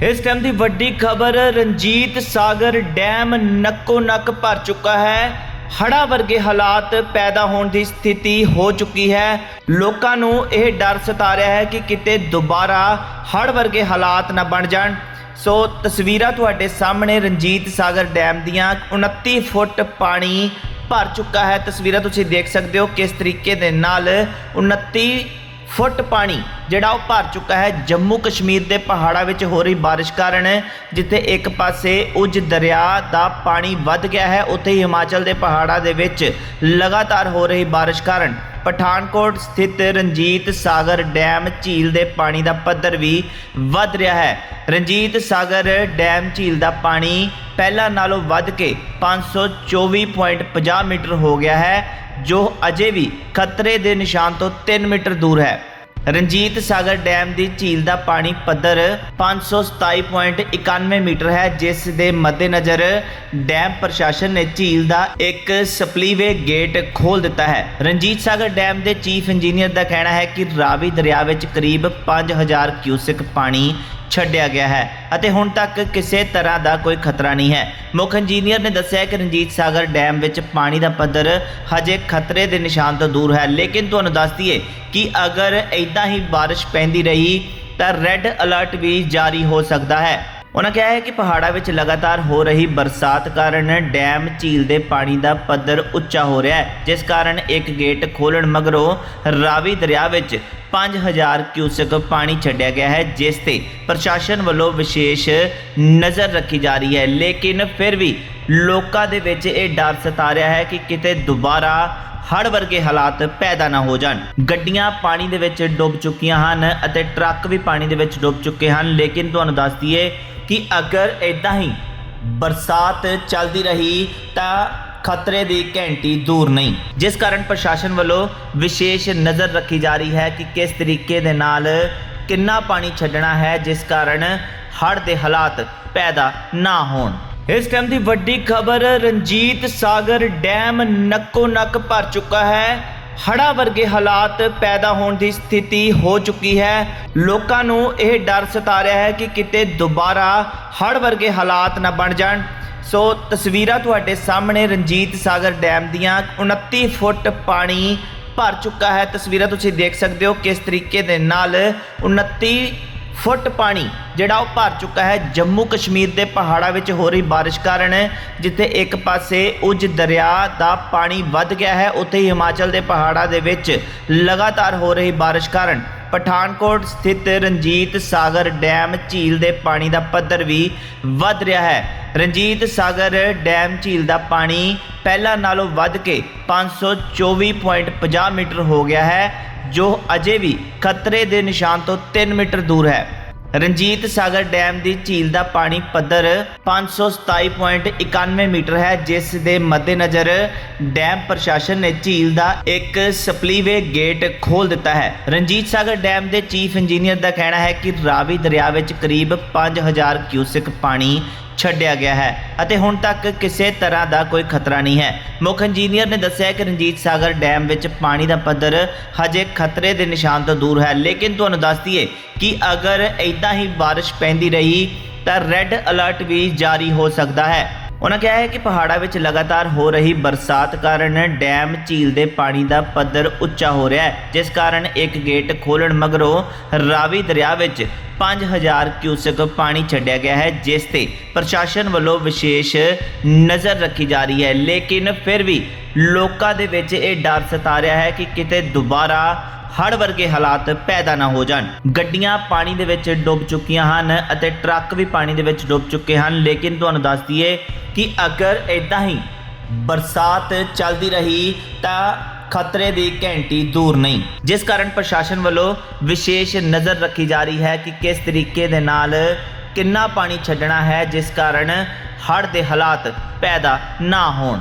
ਇਸ ਟਾਈਮ ਦੀ ਵੱਡੀ ਖਬਰ, ਰਣਜੀਤ ਸਾਗਰ ਡੈਮ ਨੱਕੋ ਨੱਕ ਭਰ ਚੁੱਕਾ ਹੈ। ਹੜਾ ਵਰਗੇ ਹਾਲਾਤ ਪੈਦਾ ਹੋਣ ਦੀ ਸਥਿਤੀ ਹੋ ਚੁੱਕੀ ਹੈ। ਲੋਕਾਂ ਨੂੰ ਇਹ ਡਰ ਸਤਾ ਰਿਹਾ ਹੈ ਕਿ ਕਿਤੇ ਦੁਬਾਰਾ ਹੜ ਵਰਗੇ ਹਾਲਾਤ ਨਾ ਬਣ ਜਾਣ। ਸੋ ਤਸਵੀਰਾਂ ਤੁਹਾਡੇ ਸਾਹਮਣੇ ਰਣਜੀਤ ਸਾਗਰ ਡੈਮ ਦੀਆਂ 29 ਫੁੱਟ ਪਾਣੀ ਭਰ ਚੁੱਕਾ ਹੈ। ਤਸਵੀਰਾਂ ਤੁਸੀਂ ਦੇਖ ਸਕਦੇ ਹੋ ਕਿਸ ਤਰੀਕੇ ਦੇ ਨਾਲ 29 ਫੁੱਟ ਪਾਣੀ, ਜਿਹੜਾ ਉਹ ਭਰ ਚੁੱਕਾ ਹੈ ਜੰਮੂ ਕਸ਼ਮੀਰ ਦੇ ਪਹਾੜਾਂ ਵਿੱਚ ਹੋ ਰਹੀ ਬਾਰਿਸ਼ ਕਾਰਨ, ਜਿੱਥੇ ਇੱਕ ਪਾਸੇ ਉਜ ਦਰਿਆ ਦਾ ਪਾਣੀ ਵੱਧ ਗਿਆ ਹੈ, ਉੱਥੇ ਹੀ ਹਿਮਾਚਲ ਦੇ ਪਹਾੜਾਂ ਦੇ ਵਿੱਚ ਲਗਾਤਾਰ ਹੋ ਰਹੀ ਬਾਰਿਸ਼ ਕਾਰਨ। ਪਠਾਨਕੋਟ ਸਥਿਤ ਰਣਜੀਤ ਸਾਗਰ ਡੈਮ ਝੀਲ ਦੇ ਪਾਣੀ ਦਾ ਪੱਧਰ ਵੀ ਵੱਧ ਰਿਹਾ ਹੈ। ਰਣਜੀਤ ਸਾਗਰ ਡੈਮ ਝੀਲ ਦਾ ਪਾਣੀ ਪਹਿਲਾਂ ਨਾਲੋਂ ਵੱਧ ਕੇ 524.50 ਮੀਟਰ ਹੋ ਗਿਆ ਹੈ, ਜੋ ਅਜੇ ਵੀ ਖਤਰੇ ਦੇ ਨਿਸ਼ਾਨ ਤੋਂ 3 ਮੀਟਰ ਦੂਰ ਹੈ। ਰਣਜੀਤ ਸਾਗਰ ਡੈਮ ਦੀ ਝੀਲ ਦਾ ਪਾਣੀ ਪੱਧਰ 527.91 ਮੀਟਰ ਹੈ, ਜਿਸ ਦੇ ਮੱਦੇਨਜ਼ਰ ਡੈਮ ਪ੍ਰਸ਼ਾਸਨ ਨੇ ਝੀਲ ਦਾ ਇੱਕ ਸਪਲੀਵੇ ਗੇਟ ਖੋਲ ਦਿੱਤਾ ਹੈ। ਰਣਜੀਤ ਸਾਗਰ ਡੈਮ ਦੇ ਚੀਫ ਇੰਜੀਨੀਅਰ ਦਾ ਕਹਿਣਾ ਹੈ ਕਿ ਰਾਵੀ ਦਰਿਆ ਵਿੱਚ ਕਰੀਬ 5000 ਕਿਊਸਿਕ ਪਾਣੀ ਛੱਡਿਆ ਗਿਆ ਹੈ ਅਤੇ ਹੁਣ ਤੱਕ ਕਿਸੇ ਤਰ੍ਹਾਂ ਦਾ ਕੋਈ ਖਤਰਾ ਨਹੀਂ ਹੈ। ਮੁੱਖ ਇੰਜੀਨੀਅਰ ਨੇ ਦੱਸਿਆ ਕਿ ਰਣਜੀਤ ਸਾਗਰ ਡੈਮ ਵਿੱਚ ਪਾਣੀ ਦਾ ਪੱਧਰ ਹਜੇ ਖਤਰੇ ਦੇ ਨਿਸ਼ਾਨ ਤੋਂ ਦੂਰ ਹੈ, ਲੇਕਿਨ ਤੁਹਾਨੂੰ ਦੱਸ ਦਈਏ ਕਿ ਅਗਰ ਇਦਾਂ ਹੀ ਬਾਰਿਸ਼ ਪੈਂਦੀ ਰਹੀ ਤਾਂ ਰੈੱਡ ਅਲਰਟ ਵੀ ਜਾਰੀ ਹੋ ਸਕਦਾ ਹੈ। ਉਹਨਾਂ ਕਿਹਾ ਹੈ ਕਿ ਪਹਾੜਾਂ ਵਿੱਚ ਲਗਾਤਾਰ ਹੋ ਰਹੀ ਬਰਸਾਤ ਕਾਰਨ ਡੈਮ ਝੀਲ ਦੇ ਪਾਣੀ ਦਾ ਪੱਧਰ ਉੱਚਾ ਹੋ ਰਿਹਾ ਹੈ, ਜਿਸ ਕਾਰਨ ਇੱਕ ਗੇਟ ਖੋਲਣ ਮਗਰੋਂ ਰਾਵੀ ਦਰਿਆ ਵਿੱਚ 5000 ਕਿਊਸਕ ਪਾਣੀ ਛੱਡਿਆ ਗਿਆ ਹੈ, ਜਿਸ ਤੇ ਪ੍ਰਸ਼ਾਸਨ ਵੱਲੋਂ ਵਿਸ਼ੇਸ਼ ਨਜ਼ਰ ਰੱਖੀ ਜਾ ਰਹੀ ਹੈ। ਲੇਕਿਨ ਫਿਰ ਵੀ ਲੋਕਾਂ ਦੇ ਵਿੱਚ ਇਹ ਡਰ ਸਤਾ ਰਿਹਾ ਹੈ ਕਿ ਕਿਤੇ ਦੁਬਾਰਾ ਹੜ ਵਰਗੇ ਹਾਲਾਤ ਪੈਦਾ ਨਾ ਹੋ ਜਾਣ। ਗੱਡੀਆਂ ਪਾਣੀ ਦੇ ਵਿੱਚ ਡੁੱਬ ਚੁੱਕੀਆਂ ਹਨ ਅਤੇ ਟਰੱਕ ਵੀ ਪਾਣੀ ਦੇ ਵਿੱਚ ਡੁੱਬ ਚੁੱਕੇ ਹਨ। ਲੇਕਿਨ ਤੁਹਾਨੂੰ ਦੱਸ ਦਈਏ ਕਿ ਅਗਰ ਇਦਾਂ ਹੀ ਬਰਸਾਤ ਚੱਲਦੀ ਰਹੀ ਤਾਂ ਖਤਰੇ ਦੀ ਘੰਟੀ ਦੂਰ ਨਹੀਂ। ਜਿਸ ਕਾਰਨ ਪ੍ਰਸ਼ਾਸਨ ਵੱਲੋਂ ਵਿਸ਼ੇਸ਼ ਨਜ਼ਰ ਰੱਖੀ ਜਾ ਰਹੀ ਹੈ ਕਿ ਕਿਸ ਤਰੀਕੇ ਦੇ ਨਾਲ ਕਿੰਨਾ ਪਾਣੀ ਛੱਡਣਾ ਹੈ, ਜਿਸ ਕਾਰਨ ਹੜ੍ਹ ਦੇ ਹਾਲਾਤ ਪੈਦਾ ਨਾ ਹੋਣ। ਇਸ ਟਾਈਮ ਦੀ ਵੱਡੀ ਖਬਰ, ਰਣਜੀਤ ਸਾਗਰ ਡੈਮ ਨੱਕੋ ਨੱਕ ਭਰ ਚੁੱਕਾ ਹੈ। ਹੜਾ ਵਰਗੇ ਹਾਲਾਤ ਪੈਦਾ ਹੋਣ ਦੀ ਸਥਿਤੀ ਹੋ ਚੁੱਕੀ ਹੈ। ਲੋਕਾਂ ਨੂੰ ਇਹ ਡਰ ਸਤਾ ਰਿਹਾ ਹੈ ਕਿ ਕਿਤੇ ਦੁਬਾਰਾ ਹੜ ਵਰਗੇ ਹਾਲਾਤ ਨਾ ਬਣ ਜਾਣ। ਸੋ ਤਸਵੀਰਾਂ ਤੁਹਾਡੇ ਸਾਹਮਣੇ ਰਣਜੀਤ ਸਾਗਰ ਡੈਮ ਦੀਆਂ 29 ਫੁੱਟ ਪਾਣੀ ਭਰ ਚੁੱਕਾ ਹੈ। ਤਸਵੀਰਾਂ ਤੁਸੀਂ ਦੇਖ ਸਕਦੇ ਹੋ ਕਿਸ ਤਰੀਕੇ ਦੇ ਨਾਲ 29 ਫੁੱਟ ਪਾਣੀ, ਜਿਹੜਾ ਉਹ ਭਰ ਚੁੱਕਾ ਹੈ ਜੰਮੂ ਕਸ਼ਮੀਰ ਦੇ ਪਹਾੜਾਂ ਵਿੱਚ ਹੋ ਰਹੀ ਬਾਰਿਸ਼ ਕਾਰਨ, ਜਿੱਥੇ ਇੱਕ ਪਾਸੇ ਉਜ ਦਰਿਆ ਦਾ ਪਾਣੀ ਵੱਧ ਗਿਆ ਹੈ, ਉੱਥੇ ਹੀ ਹਿਮਾਚਲ ਦੇ ਪਹਾੜਾਂ ਦੇ ਵਿੱਚ ਲਗਾਤਾਰ ਹੋ ਰਹੀ ਬਾਰਿਸ਼ ਕਾਰਨ। ਪਠਾਨਕੋਟ ਸਥਿਤ ਰਣਜੀਤ ਸਾਗਰ ਡੈਮ ਝੀਲ ਦੇ ਪਾਣੀ ਦਾ ਪੱਧਰ ਵੀ ਵੱਧ ਰਿਹਾ ਹੈ। ਰਣਜੀਤ ਸਾਗਰ ਡੈਮ ਝੀਲ ਦਾ ਪਾਣੀ ਪਹਿਲਾਂ ਨਾਲੋਂ ਵੱਧ ਕੇ 524.50 ਮੀਟਰ ਹੋ ਗਿਆ ਹੈ, ਜੋ ਅਜੇ ਵੀ ਖਤਰੇ ਦੇ ਨਿਸ਼ਾਨ ਤੋਂ 3 ਮੀਟਰ ਦੂਰ ਹੈ। ਰਣਜੀਤ ਸਾਗਰ ਡੈਮ ਦੀ ਝੀਲ ਦਾ ਪਾਣੀ ਪੱਧਰ 527.91 ਮੀਟਰ ਹੈ, ਜਿਸ ਦੇ ਮੱਦੇਨਜ਼ਰ ਡੈਮ ਪ੍ਰਸ਼ਾਸਨ ਨੇ ਝੀਲ ਦਾ ਇੱਕ ਸਪਲੀਵੇ ਗੇਟ ਖੋਲ ਦਿੱਤਾ ਹੈ। ਰਣਜੀਤ ਸਾਗਰ ਡੈਮ ਦੇ ਚੀਫ ਇੰਜੀਨੀਅਰ ਦਾ ਕਹਿਣਾ ਹੈ ਕਿ ਰਾਵੀ ਦਰਿਆ ਵਿੱਚ ਕਰੀਬ 5000 ਕਿਊਸਿਕ ਪਾਣੀ ਛੱਡਿਆ ਗਿਆ ਹੈ ਅਤੇ ਹੁਣ ਤੱਕ ਕਿਸੇ ਤਰ੍ਹਾਂ ਦਾ ਕੋਈ ਖਤਰਾ ਨਹੀਂ ਹੈ। ਮੁੱਖ ਇੰਜੀਨੀਅਰ ਨੇ ਦੱਸਿਆ ਕਿ ਰਣਜੀਤ ਸਾਗਰ ਡੈਮ ਵਿੱਚ ਪਾਣੀ ਦਾ ਪੱਧਰ ਹਜੇ ਖਤਰੇ ਦੇ ਨਿਸ਼ਾਨ ਤੋਂ ਦੂਰ ਹੈ, ਲੇਕਿਨ ਤੁਹਾਨੂੰ ਦੱਸ ਦਈਏ ਕਿ ਅਗਰ ਇਦਾਂ ਹੀ ਬਾਰਿਸ਼ ਪੈਂਦੀ ਰਹੀ ਤਾਂ ਰੈੱਡ ਅਲਰਟ ਵੀ ਜਾਰੀ ਹੋ ਸਕਦਾ ਹੈ। ਉਹਨਾਂ ਕਿਹਾ ਹੈ ਕਿ ਪਹਾੜਾਂ ਵਿੱਚ ਲਗਾਤਾਰ ਹੋ ਰਹੀ ਬਰਸਾਤ ਕਾਰਨ ਡੈਮ ਝੀਲ ਦੇ ਪਾਣੀ ਦਾ ਪੱਧਰ ਉੱਚਾ ਹੋ ਰਿਹਾ ਹੈ, ਜਿਸ ਕਾਰਨ ਇੱਕ ਗੇਟ ਖੋਲਣ ਮਗਰੋਂ ਰਾਵੀ ਦਰਿਆ ਵਿੱਚ 5000 ਕਿਊਸਕ ਪਾਣੀ ਛੱਡਿਆ ਗਿਆ ਹੈ, ਜਿਸ ਤੇ ਪ੍ਰਸ਼ਾਸਨ ਵੱਲੋਂ ਵਿਸ਼ੇਸ਼ ਨਜ਼ਰ ਰੱਖੀ ਜਾ ਰਹੀ ਹੈ। ਲੇਕਿਨ ਫਿਰ ਵੀ ਲੋਕਾਂ ਦੇ ਵਿੱਚ ਇਹ ਡਰ ਸਤਾ ਰਿਹਾ ਹੈ ਕਿ ਕਿਤੇ ਦੁਬਾਰਾ ਹੜ੍ਹ ਵਰਗੇ ਹਾਲਾਤ ਪੈਦਾ ਨਾ ਹੋ ਜਾਣ। ਗੱਡੀਆਂ ਪਾਣੀ ਦੇ ਵਿੱਚ ਡੁੱਬ ਚੁੱਕੀਆਂ ਹਨ ਅਤੇ ਟਰੱਕ ਵੀ ਪਾਣੀ ਦੇ ਵਿੱਚ ਡੁੱਬ ਚੁੱਕੇ ਹਨ। ਲੇਕਿਨ ਤੁਹਾਨੂੰ ਦੱਸ ਦਈਏ ਕਿ ਅਗਰ ਇਦਾਂ ਹੀ ਬਰਸਾਤ ਚੱਲਦੀ ਰਹੀ ਤਾਂ ਖਤਰੇ ਦੀ ਘੰਟੀ ਦੂਰ ਨਹੀਂ। ਜਿਸ ਕਾਰਨ ਪ੍ਰਸ਼ਾਸਨ ਵੱਲੋਂ ਵਿਸ਼ੇਸ਼ ਨਜ਼ਰ ਰੱਖੀ ਜਾ ਰਹੀ ਹੈ ਕਿ ਕਿਸ ਤਰੀਕੇ ਦੇ ਨਾਲ ਕਿੰਨਾ ਪਾਣੀ ਛੱਡਣਾ ਹੈ, ਜਿਸ ਕਾਰਨ ਹੜ੍ਹ ਦੇ ਹਾਲਾਤ ਪੈਦਾ ਨਾ ਹੋਣ।